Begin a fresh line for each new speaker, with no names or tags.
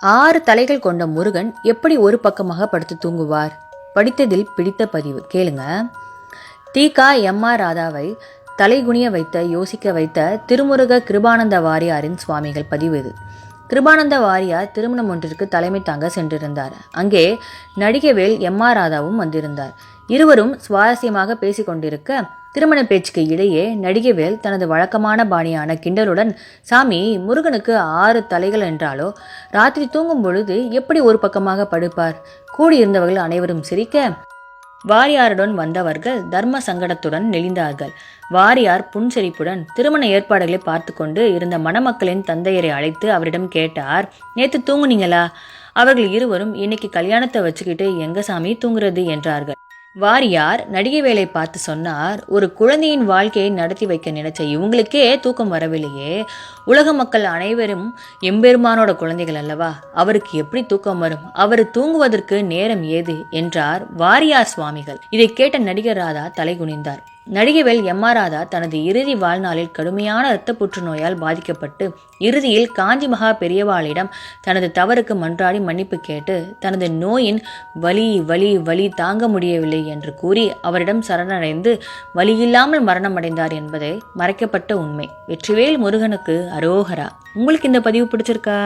ஆறு தலைகள் கொண்ட முருகன் எப்படி ஒரு பக்கமாக படுத்து தூங்குவார்? படித்ததில் பிடித்த பதிவு. கேளுங்க. தீகா எம். ஆர். ராதாவை தலைகுனிய வைத்த யோசிக்க வைத்த திருமுருக கிருபானந்த வாரியாரின் சுவாமிகள் பதிவு இது. கிருபானந்த வாரியார் திருமணம் ஒன்றிற்கு தலைமை தாங்க சென்றிருந்தார். அங்கே நடிகவேல் எம். ஆர். ராதாவும் வந்திருந்தார். இருவரும் சுவாரஸ்யமாக பேசிக் கொண்டிருக்க திருமண பேச்சுக்கு இடையே நடிகவேல் தனது வழக்கமான பாணியான கிண்டலுடன் சாமி முருகனுக்கு ஆறு தலைகள் என்றாலோ? ராத்திரி தூங்கும் பொழுது எப்படி ஒரு பக்கமாக படுப்பார்? கூடியிருந்தவர்கள் அனைவரும் சிரிக்க வாரியாருடன் வந்தவர்கள் தர்ம சங்கடத்துடன் நெளிந்தார்கள். வாரியார் புன்சிரிப்புடன் திருமண ஏற்பாடுகளை பார்த்து கொண்டு இருந்த மணமக்களின் தந்தையரை அழைத்து அவரிடம் கேட்டார் நேற்று தூங்குனீங்களா? அவர்கள் இருவரும் இன்னைக்கு கல்யாணத்தை வச்சுக்கிட்டு எங்க சாமி தூங்குறது? என்றார்கள். வாரியார் நடிகை வேலை பார்த்து சொன்னார் ஒரு குழந்தையின் வாழ்க்கையை நடத்தி வைக்க நினைச்ச இவங்களுக்கே தூக்கம் வரவில்லையே. உலக மக்கள் அனைவரும் எம்பெருமானோட குழந்தைகள் அல்லவா? அவருக்கு எப்படி தூக்கம் வரும்? அவர் தூங்குவதற்கு நேரம் ஏது? என்றார் வாரியார் சுவாமிகள். இதை கேட்ட நடிகர் ராதா தலைகுனிந்தார். நடிகவேல் எம் ஆர் ராதா தனது இறுதி வாழ்நாளில் கடுமையான இரத்த புற்றுநோயால் பாதிக்கப்பட்டு இறுதியில் காஞ்சி மகா பெரியவாளிடம் தனது தவறுக்கு மன்றாடி மன்னிப்பு கேட்டு தனது நோயின் வலி வலி வலி தாங்க முடியவில்லை என்று கூறி அவரிடம் சரணடைந்து வலியில்லாமல் மரணமடைந்தார் என்பதை மறைக்கப்பட்ட உண்மை. வெற்றிவேல் முருகனுக்கு அரோகரா. உங்களுக்கு இந்த பதிவு பிடிச்சிருக்கா?